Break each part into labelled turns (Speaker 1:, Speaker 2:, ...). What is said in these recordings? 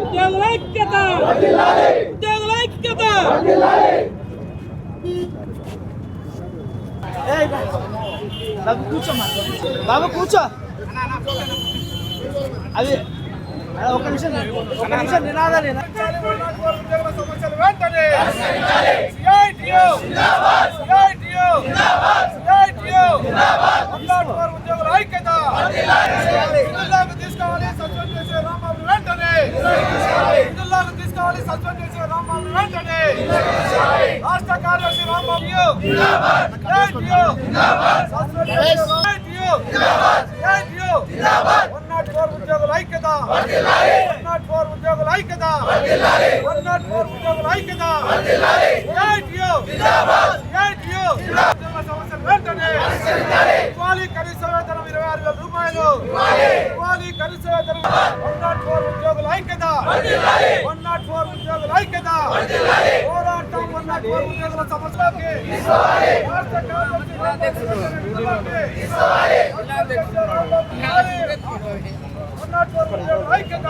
Speaker 1: ఉద్యోగుల ఐక్యత ఉద్యోగుల ఐక్యత
Speaker 2: బాబు. కూర్చోమ్మా. బాబు కూర్చో. అది ఒక నిమిషం ఒక నిమిషం నినాదాలు వినా-
Speaker 3: తీసుకోవాలి సస్పెండ్ చేసే రాంబాబు వెంటనే. విధుల్లోకి తీసుకోవాలి సస్పెండ్ చేసే రాంబాబు వెంటనే. రాష్ట్ర కార్యదర్శి రాంబాబు వన్ నాట్ ఫోర్ ఉద్యోగుల ఐక్యత. వన్ నాట్ ఫోర్ ఉద్యోగుల ఐక్యత. వన్ నాట్ ఫోర్ ఉద్యోగుల ఐక్యత. వెంటనే ఇవ్వాలి కనీస వేతనం ఇరవై ఆరు వేల రూపాయలు. ఇవ్వాలి. కనీస వేతనం వన్ నాట్ ఫోర్ ఉద్యోగుల ఐక్యత. వన్ నాట్ ఫోర్ ఉద్యోగుల ఐక్యత. పోరాటం వన్ నాట్ ఫోర్ ఉద్యోగుల సమస్యలకి. రాష్ట్ర వన్ నాట్ ఫోర్ ఉద్యోగుల ఐక్యత.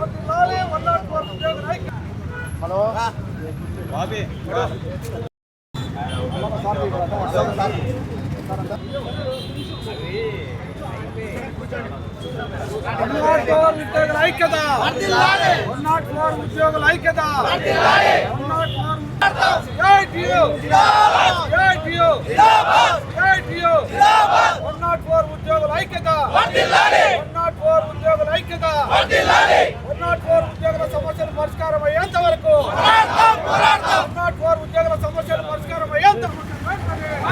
Speaker 3: వదిలాలి వన్ నాట్ ఫోర్ ఉద్యోగుల ఐక్యత. వన్ నాట్ ఫోర్ ఉద్యోగుల ఐక్యత వన్ నాట్ ఫోర్ ఉద్యోగుల ఐక్యత one not four one not four ఉద్యోగుల ఐక్యత వన్ నాట్ ఫోర్ ఉద్యోగుల ఐక్యత వన్ నాట్ ఫోర్ ఉద్యోగుల సమస్యలు పరిష్కారం అయ్యేంత వరకు వన్ నాట్ ఫోర్ ఉద్యోగుల సమస్యలు పరిష్కారం అయ్యేంత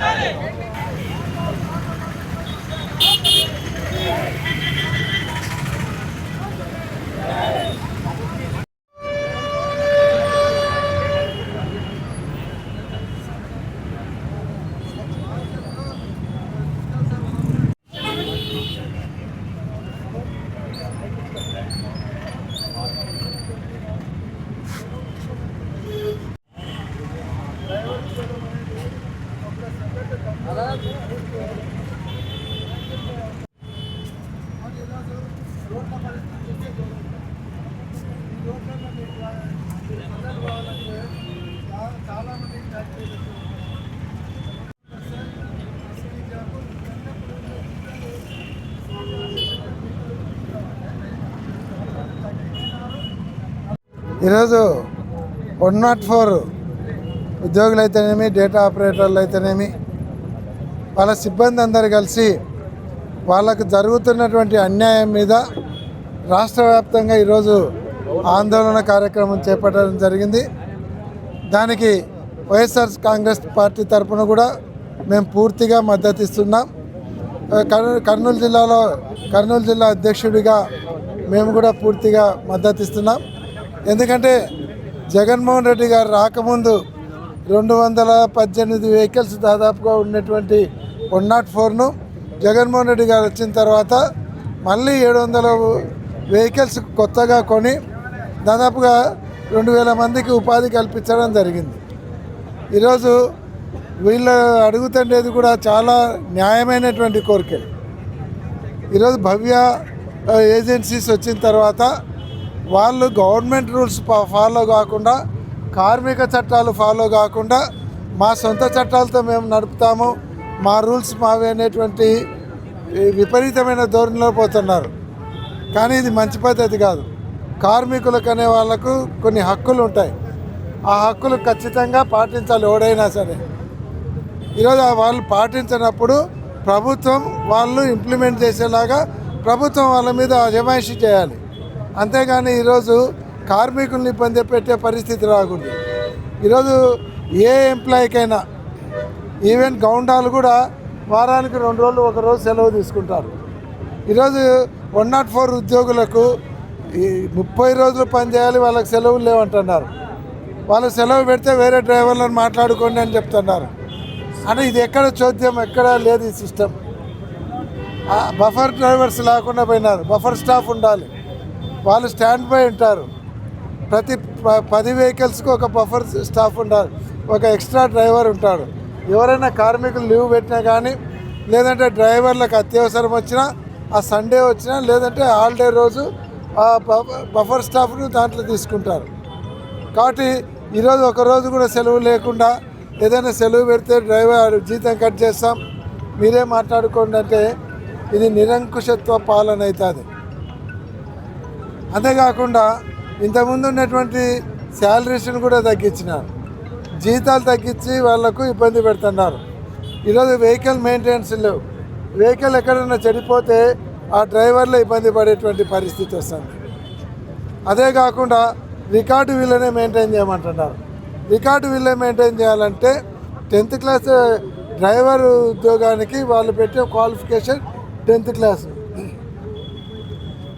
Speaker 3: పెట్టాలి
Speaker 4: ఈరోజు వన్ నాట్ ఫోర్ ఉద్యోగులు అయితేనేమి డేటా ఆపరేటర్లు అయితేనేమి వాళ్ళ సిబ్బంది అందరు కలిసి వాళ్ళకు జరుగుతున్నటువంటి అన్యాయం మీద రాష్ట్ర వ్యాప్తంగా ఈరోజు ఆందోళన కార్యక్రమం చేపట్టడం జరిగింది. దానికి వైఎస్ఆర్ కాంగ్రెస్ పార్టీ తరఫున కూడా మేము పూర్తిగా మద్దతు ఇస్తున్నాం. కర్నూలు జిల్లాలో కర్నూలు జిల్లా అధ్యక్షుడిగా మేము కూడా పూర్తిగా మద్దతు ఇస్తున్నాం. ఎందుకంటే జగన్మోహన్ రెడ్డి గారు రాకముందు రెండు వందల పద్దెనిమిది వెహికల్స్ దాదాపుగా ఉన్నటువంటి వన్ నాట్ ఫోర్ను జగన్మోహన్ రెడ్డి గారు వచ్చిన తర్వాత మళ్ళీ ఏడు వందల వెహికల్స్ కొత్తగా కొని దాదాపుగా రెండు వేల మందికి ఉపాధి కల్పించడం జరిగింది. ఈరోజు వీళ్ళు అడుగుతుండేది కూడా చాలా న్యాయమైనటువంటి కోరికలు ఈరోజు భవ్య ఏజెన్సీస్ వచ్చిన తర్వాత వాళ్ళు గవర్నమెంట్ రూల్స్ ఫా- ఫాలో కాకుండా కార్మిక చట్టాలు ఫాలో కాకుండా మా సొంత చట్టాలతో మేము నడుపుతాము. మా రూల్స్ మావి అనేటువంటి విపరీతమైన ధోరణిలో పోతున్నారు. కానీ ఇది మంచి పద్ధతి కాదు. కార్మికులకు అనే వాళ్ళకు కొన్ని హక్కులు ఉంటాయి. ఆ హక్కులు ఖచ్చితంగా పాటించాలి ఎవడైనా సరే. ఈరోజు వాళ్ళు పాటించినప్పుడు ప్రభుత్వం వాళ్ళు ఇంప్లిమెంట్ చేసేలాగా ప్రభుత్వం వాళ్ళ మీద అజమాయిషి చేయాలి. అంతేగాని ఈరోజు కార్మికుల్ని ఇబ్బంది పెట్టే పరిస్థితి రాకూడదు. ఈరోజు ఏ ఎంప్లాయీకైనా ఈవెన్ గౌండాలు కూడా వారానికి రెండు రోజులు ఒక రోజు సెలవు తీసుకుంటారు. ఈరోజు వన్ నాట్ ఫోర్ ఉద్యోగులకు ఈ ముప్పై రోజులు పనిచేయాలి వాళ్ళకి సెలవులు లేవంటున్నారు. వాళ్ళు సెలవు పెడితే వేరే డ్రైవర్లను మాట్లాడుకోండి అని చెప్తున్నారు. అంటే ఇది ఎక్కడ చోద్యం ఎక్కడ లేదు ఈ సిస్టమ్. బఫర్ డ్రైవర్స్ లేకుండా పోయినారు బఫర్ స్టాఫ్ ఉండాలి. వాళ్ళు స్టాండ్ బై ఉంటారు. ప్రతి పది వెహికల్స్కి ఒక బఫర్ స్టాఫ్ ఉండాలి ఒక ఎక్స్ట్రా డ్రైవర్ ఉంటాడు. ఎవరైనా కార్మికులు లీవ్ పెట్టినా కానీ లేదంటే డ్రైవర్లకు అత్యవసరం వచ్చినా ఆ సండే వచ్చినా లేదంటే హాలిడే రోజు ఆ బఫర్ స్టాఫ్ను దాంట్లో తీసుకుంటారు. కాబట్టి ఈరోజు ఒక రోజు కూడా సెలవు లేకుండా ఏదైనా సెలవు పెడితే డ్రైవర్ జీతం కట్ చేస్తాం. మీరే మాట్లాడుకోండి అంటే ఇది నిరంకుశత్వ పాలన అవుతుంది. అంతేకాకుండా ఇంతకుముందు ఉన్నటువంటి శాలరీస్ని కూడా తగ్గించినారు. జీతాలు తగ్గించి వాళ్ళకు ఇబ్బంది పెడుతున్నారు. ఈరోజు వెహికల్ మెయింటెనెన్స్ లేవు. వెహికల్ ఎక్కడైనా చెడిపోతే ఆ డ్రైవర్లే ఇబ్బంది పడేటువంటి పరిస్థితి వస్తుంది. అదే కాకుండా రికార్డు వీళ్ళనే మెయింటైన్ చేయమంటున్నారు. రికార్డు వీళ్ళే మెయింటైన్ చేయాలంటే టెన్త్ క్లాస్ డ్రైవర్ ఉద్యోగానికి వాళ్ళు పెట్టే qualification tenth class.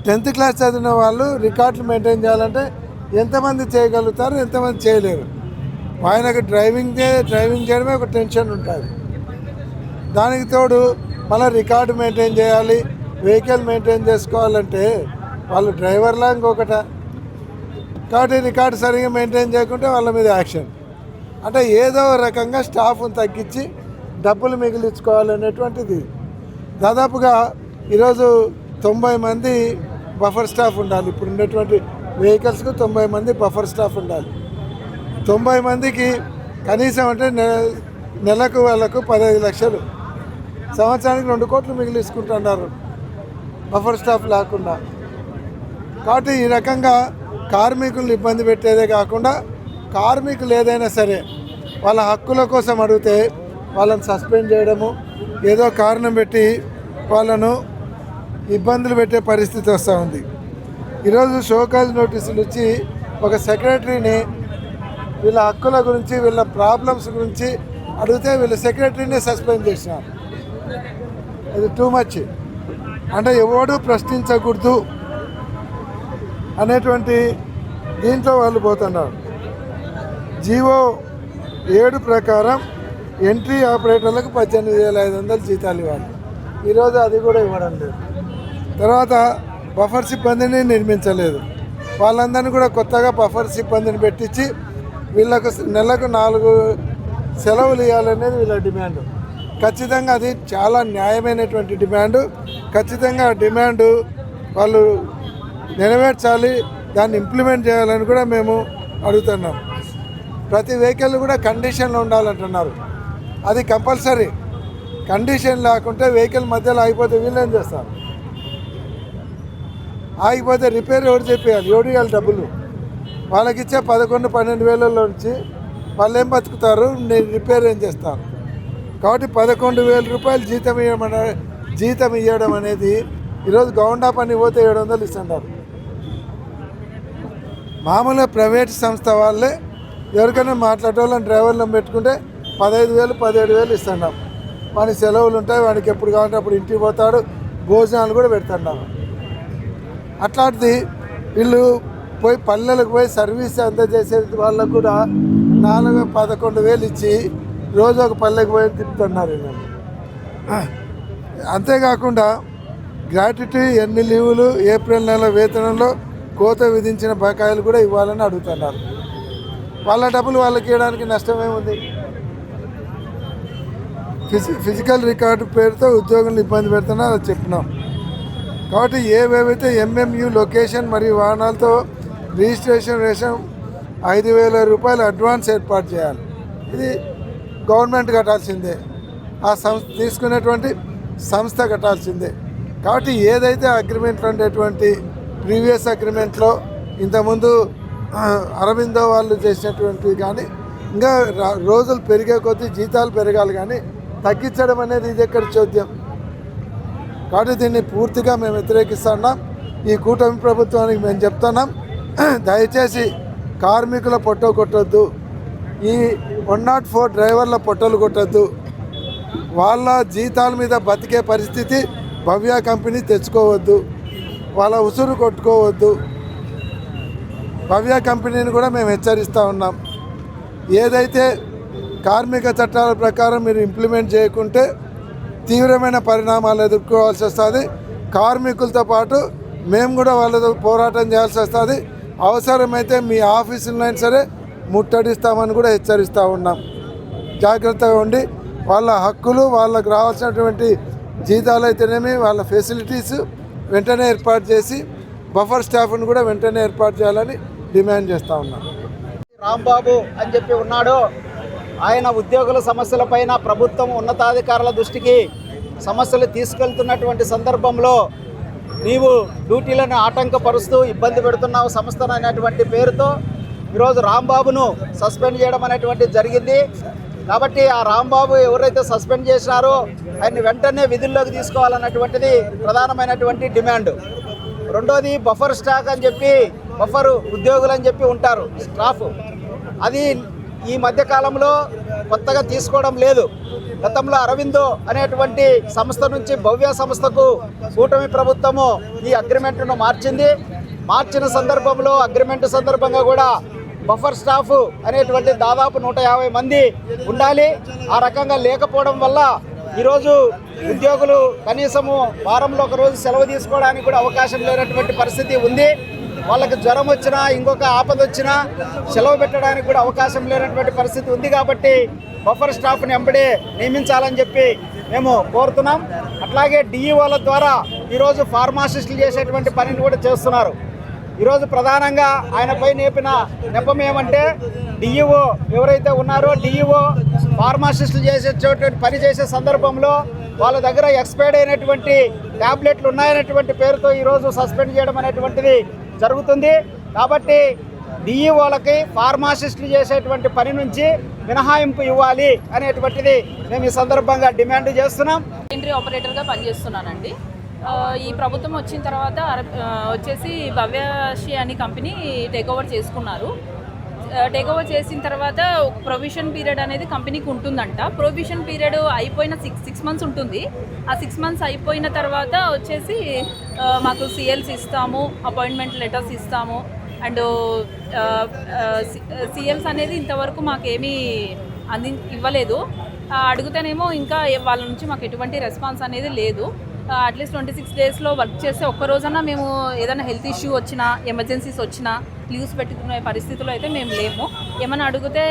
Speaker 4: Tenth class చదివిన వాళ్ళు రికార్డులు మెయింటైన్ చేయాలంటే ఎంతమంది చేయగలుగుతారు ఎంతమంది చేయలేరు. ఆయనకు డ్రైవింగ్ చే డ్రైవింగ్ చేయడమే ఒక టెన్షన్ ఉంటుంది. దానికి తోడు మళ్ళీ రికార్డు మెయింటైన్ చేయాలి వెహికల్ మెయింటైన్ చేసుకోవాలంటే వాళ్ళు డ్రైవర్లా ఇంకొకట. కాబట్టి రికార్డు సరిగ్గా మెయింటైన్ చేయకుంటే వాళ్ళ మీద యాక్షన్. అంటే ఏదో రకంగా స్టాఫ్ని తగ్గించి డబ్బులు మిగిలించుకోవాలనేటువంటిది. దాదాపుగా ఈరోజు తొంభై మంది బఫర్ స్టాఫ్ ఉండాలి. ఇప్పుడు ఉన్నటువంటి వెహికల్స్కు తొంభై మంది బఫర్ స్టాఫ్ ఉండాలి. తొంభై మందికి కనీసం అంటే నె- నెలకు వాళ్ళకు పదహైదు లక్షలు. సంవత్సరానికి రెండు కోట్లు మిగిలించుకుంటున్నారు బఫర్ స్టాఫ్ లేకుండా. కాబట్టి ఈ రకంగా కార్మికులను ఇబ్బంది పెట్టేదే కాకుండా కార్మికులు ఏదైనా సరే వాళ్ళ హక్కుల కోసం అడిగితే వాళ్ళని సస్పెండ్ చేయడము ఏదో కారణం పెట్టి వాళ్ళను ఇబ్బందులు పెట్టే పరిస్థితి వస్తూ ఉంది. ఈరోజు షోకాజ్ నోటీసులు ఇచ్చి ఒక సెక్రటరీని వీళ్ళ హక్కుల గురించి వీళ్ళ ప్రాబ్లమ్స్ గురించి అడిగితే వీళ్ళ సెక్రటరీని సస్పెండ్ చేసినారు ఇది టూ మచ్ అంటే ఎవడు ప్రశ్నించకూడదు అనేటువంటి దీంట్లో వాళ్ళు పోతున్నారు. జీవో ఏడు ప్రకారం ఎంట్రీ ఆపరేటర్లకు పద్దెనిమిది వేల ఐదు వందలు జీతాలు ఇవ్వాలి. ఈరోజు అది కూడా ఇవ్వడం లేదు. తర్వాత బఫర్ సిబ్బందిని నిర్మించలేదు. వాళ్ళందరినీ కూడా కొత్తగా బఫర్ సిబ్బందిని పెట్టించి వీళ్ళకు నెలకు నాలుగు సెలవులు ఇవ్వాలనేది వీళ్ళ డిమాండ్. ఖచ్చితంగా అది చాలా న్యాయమైనటువంటి డిమాండ్. ఖచ్చితంగా ఆ డిమాండ్ వాళ్ళు నెరవేర్చాలి దాన్ని ఇంప్లిమెంట్ చేయాలని కూడా మేము అడుగుతున్నాం. ప్రతి వెహికల్ కూడా కండిషన్లో ఉండాలంటున్నారు. అది కంపల్సరీ. కండిషన్ లేకుంటే వెహికల్ మధ్యలో ఆగిపోతే వీళ్ళు ఏం చేస్తారు? ఆగిపోతే రిపేర్ ఎవరు చెప్పేయాలి? ఎవరు ఇవ్వాలి డబ్బులు? వాళ్ళకి ఇచ్చే పదకొండు పన్నెండు వేలలో నుంచి వాళ్ళు ఏం బతుకుతారు? నేను రిపేర్ ఏం చేస్తాను? కాబట్టి పదకొండు వేల రూపాయలు జీతం ఇవ్వమన జీతం ఇవ్వడం అనేది ఈరోజు గౌండా పని పోతే ఏడు వందలు ఇస్తున్నారు మామూలుగా ప్రైవేట్ సంస్థ వాళ్ళే ఎవరికైనా మాట్లాడేవాళ్ళని డ్రైవర్లను పెట్టుకుంటే పదహైదు వేలు పదిహేడు వేలు ఇస్తున్నాం వాడి సెలవులు ఉంటాయి వానికి ఎప్పుడు కావాలంటే అప్పుడు ఇంటికి పోతాడు భోజనాలు కూడా పెడుతున్నాము అట్లాంటిది వీళ్ళు పోయి పల్లెలకు పోయి సర్వీస్ అందజేసే వాళ్ళకు కూడా నాలుగు పదకొండు వేలు ఇచ్చి రోజు ఒక పల్లెకి పోయి తిప్పుతున్నారు వీళ్ళు అంతేకాకుండా గ్రాట్యుటీ ఎన్ని లీవులు ఏప్రిల్ నెల వేతనంలో కోత విధించిన బకాయిలు కూడా ఇవ్వాలని అడుగుతున్నారు. వాళ్ళ డబ్బులు వాళ్ళకి ఇవ్వడానికి నష్టమేముంది ఫిజి ఫిజికల్ రికార్డు పేరుతో ఉద్యోగులను ఇబ్బంది పెడుతున్నా అది చెప్పినాం. కాబట్టి ఏవేవైతే ఎంఎంయు లొకేషన్ మరియు వాహనాలతో రిజిస్ట్రేషన్ రేషన్ ఐదు వేల రూపాయలు అడ్వాన్స్ ఏర్పాటు చేయాలి. ఇది గవర్నమెంట్ కట్టాల్సిందే. ఆ సంస్థ తీసుకునేటువంటి సంస్థ కట్టాల్సిందే. కాబట్టి ఏదైతే అగ్రిమెంట్లో ఉండేటువంటి ప్రీవియస్ అగ్రిమెంట్లో ఇంతకుముందు అరవిందో వాళ్ళు చేసినటువంటివి కానీ ఇంకా రోజులు పెరిగే కొద్దీ జీతాలు పెరగాలి కానీ తగ్గించడం అనేది ఇది ఎక్కడ చోద్యం? కాబట్టి దీన్ని పూర్తిగా మేము వ్యతిరేకిస్తున్నాం. ఈ కూటమి ప్రభుత్వానికి మేము చెప్తున్నాం. దయచేసి కార్మికుల పొట్ట కొట్టద్దు. ఈ వన్ నాట్ ఫోర్ డ్రైవర్ల పొట్టలు కొట్టద్దు. వాళ్ళ జీతాల మీద బతికే పరిస్థితి భవ్య కంపెనీ తెచ్చుకోవద్దు. వాళ్ళ ఉసురు కొట్టుకోవద్దు. భవ్య కంపెనీని కూడా మేము హెచ్చరిస్తూ ఉన్నాం. ఏదైతే కార్మిక చట్టాల ప్రకారం మీరు ఇంప్లిమెంట్ చేయకుంటే తీవ్రమైన పరిణామాలు ఎదుర్కోవాల్సి వస్తుంది. కార్మికులతో పాటు మేము కూడా వాళ్ళతో పోరాటం చేయాల్సి వస్తుంది. అవసరమైతే మీ ఆఫీసులైనా సరే ముట్టడిస్తామని కూడా హెచ్చరిస్తూ ఉన్నాం. జాగ్రత్తగా ఉండి వాళ్ళ హక్కులు వాళ్ళకు రావాల్సినటువంటి జీతాలు అయితేనేమి వాళ్ళ ఫెసిలిటీస్ వెంటనే ఏర్పాటు చేసి బఫర్ స్టాఫ్ను కూడా వెంటనే ఏర్పాటు చేయాలని డిమాండ్ చేస్తూ ఉన్నాం.
Speaker 3: రాంబాబు అని చెప్పి ఉన్నాడు. ఆయన ఉద్యోగుల సమస్యలపైన ప్రభుత్వం ఉన్నతాధికారుల దృష్టికి సమస్యలు తీసుకెళ్తున్నటువంటి సందర్భంలో నీవు డ్యూటీలను ఆటంకపరుస్తూ ఇబ్బంది పెడుతున్నావు సంస్థను అనేటువంటి పేరుతో ఈరోజు రాంబాబును సస్పెండ్ చేయడం అనేటువంటిది జరిగింది. కాబట్టి ఆ రాంబాబు ఎవరైతే సస్పెండ్ చేసినారో ఆయన్ని వెంటనే విధుల్లోకి తీసుకోవాలన్నటువంటిది ప్రధానమైనటువంటి డిమాండ్. రెండోది బఫర్ స్టాక్ అని చెప్పి బఫర్ ఉద్యోగులు అని చెప్పి ఉంటారు స్టాఫ్. అది ఈ మధ్యకాలంలో కొత్తగా తీసుకోవడం లేదు. గతంలో అరవిందో అనేటువంటి సంస్థ నుంచి భవ్య సంస్థకు కూటమి ప్రభుత్వము ఈ అగ్రిమెంట్ను మార్చింది. మార్చిన సందర్భంలో అగ్రిమెంట్ సందర్భంగా కూడా బఫర్ స్టాఫ్ అనేటువంటి దాదాపు నూట యాభై మంది ఉండాలి. ఆ రకంగా లేకపోవడం వల్ల ఈరోజు ఉద్యోగులు కనీసము వారంలో ఒక రోజు సెలవు తీసుకోవడానికి కూడా అవకాశం లేనటువంటి పరిస్థితి ఉంది. వాళ్ళకి జ్వరం వచ్చినా ఇంకొక ఆపద వచ్చినా సెలవు పెట్టడానికి కూడా అవకాశం లేనటువంటి పరిస్థితి ఉంది కాబట్టి బఫర్ స్టాఫ్ని ఎంబడే నియమించాలని చెప్పి మేము కోరుతున్నాం. అట్లాగే డిఈఓల ద్వారా ఈరోజు ఫార్మాసిస్టులు చేసేటువంటి పనిని కూడా చేస్తున్నారు. ఈరోజు ప్రధానంగా ఆయనపై నేపిన నెపం ఏమంటే డిఈఓ ఎవరైతే ఉన్నారో డిఈఓ ఫార్మాసిస్టులు చేసేటువంటి పని చేసే సందర్భంలో వాళ్ళ దగ్గర ఎక్స్పైర్డ్ అయినటువంటి ట్యాబ్లెట్లు ఉన్నాయనేటువంటి పేరుతో ఈరోజు సస్పెండ్ చేయడం అనేటువంటిది జరుగుతుంది. కాబట్టి డిఈఓలకి ఫార్మాసిస్టులు చేసేటువంటి పని నుంచి మినహాయింపు ఇవ్వాలి అనేటువంటిది మేము ఈ సందర్భంగా డిమాండ్ చేస్తున్నాం.
Speaker 5: ఎంట్రీ ఆపరేటర్గా పనిచేస్తున్నానండి. ఈ ప్రభుత్వం వచ్చిన తర్వాత అర- వచ్చేసి భవ్యశ్రీ అనే కంపెనీ టేక్ ఓవర్ చేసుకున్నారు. Uh, టేక్ ఓవర్ చేసిన తర్వాత ప్రొవిషన్ పీరియడ్ అనేది కంపెనీకి ఉంటుందంట. ప్రొవిషన్ పీరియడ్ అయిపోయిన సిక్స్ సిక్స్ మంత్స్ ఉంటుంది. ఆ సిక్స్ మంత్స్ అయిపోయిన తర్వాత వచ్చేసి uh, మాకు సిఎల్స్ ఇస్తాము అపాయింట్మెంట్ లెటర్స్ ఇస్తాము. అండ్ సిఎల్స్ uh, అనేది ఇంతవరకు మాకేమీ అంది ఇవ్వలేదు. అడిగితేనేమో ఇంకా వాళ్ళ నుంచి మాకు ఎటువంటి రెస్పాన్స్ అనేది లేదు. అట్లీస్ట్ ట్వంటీ సిక్స్ డేస్లో వర్క్ చేస్తే ఒక్క రోజన్నా మేము ఏదైనా హెల్త్ ఇష్యూ వచ్చినా ఎమర్జెన్సీస్ వచ్చినా లీవ్స్ పెట్టుకునే పరిస్థితుల్లో అయితే మేము లేము. ఏమైనా అడిగితే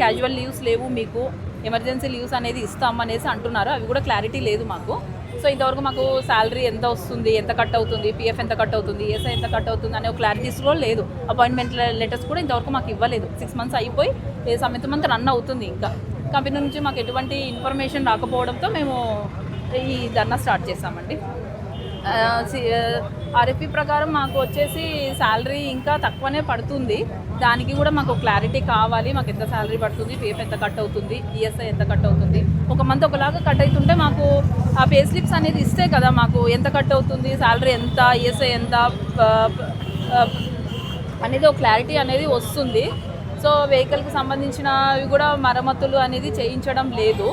Speaker 5: క్యాజువల్ లీవ్స్ లేవు మీకు ఎమర్జెన్సీ లీవ్స్ అనేది ఇస్తాం అనేసి అంటున్నారు. అవి కూడా క్లారిటీ లేదు మాకు. సో ఇంతవరకు మాకు శాలరీ ఎంత వస్తుంది ఎంత కట్ అవుతుంది పిఎఫ్ ఎంత కట్ అవుతుంది ఏసఐ ఎంత కట్ అవుతుంది అనే క్లారిటీస్ కూడా లేదు. అపాయింట్మెంట్ లెటర్స్ కూడా ఇంతవరకు మాకు ఇవ్వలేదు. సిక్స్ మంత్స్ అయిపోయి ఏ సెవెంత్ మంత్ రన్ అవుతుంది ఇంకా. కంపెనీ నుంచి మాకు ఎటువంటి ఇన్ఫర్మేషన్ రాకపోవడంతో మేము ఈ ధర్నా స్టార్ట్ చేసామండి ఆర్ఎఫ్పి ప్రకారం మాకు వచ్చేసి శాలరీ ఇంకా తక్కువనే పడుతుంది. దానికి కూడా మాకు క్లారిటీ కావాలి. మాకు ఎంత శాలరీ పడుతుంది పిఎఫ్ ఎంత కట్ అవుతుంది ఈఎస్ఐ ఎంత కట్ అవుతుంది. ఒక మంత్ ఒకలాగా కట్ అవుతుంటే మాకు ఆ పే స్లిప్స్ అనేది ఇస్తే కదా మాకు ఎంత కట్ అవుతుంది శాలరీ ఎంత ఈఎస్ఐ ఎంత అనేది ఒక క్లారిటీ అనేది వస్తుంది. సో వెహికల్కి సంబంధించినవి కూడా మరమ్మతులు అనేది చేయించడం లేదు.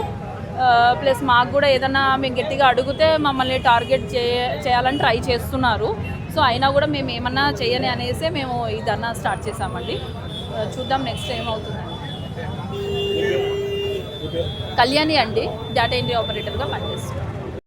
Speaker 5: ప్లస్ మాకు కూడా ఏదన్నా మేము గట్టిగా అడిగితే మమ్మల్ని టార్గెట్ చే చేయాలని ట్రై చేస్తున్నారు. సో అయినా కూడా మేము ఏమన్నా చేయని అనేసి మేము ధర్నా స్టార్ట్ చేసామండి చూద్దాం నెక్స్ట్ ఏమవుతుందని. కళ్యాణి అండి డేటా ఎంట్రీ ఆపరేటర్గా పనిచేస్తున్నాం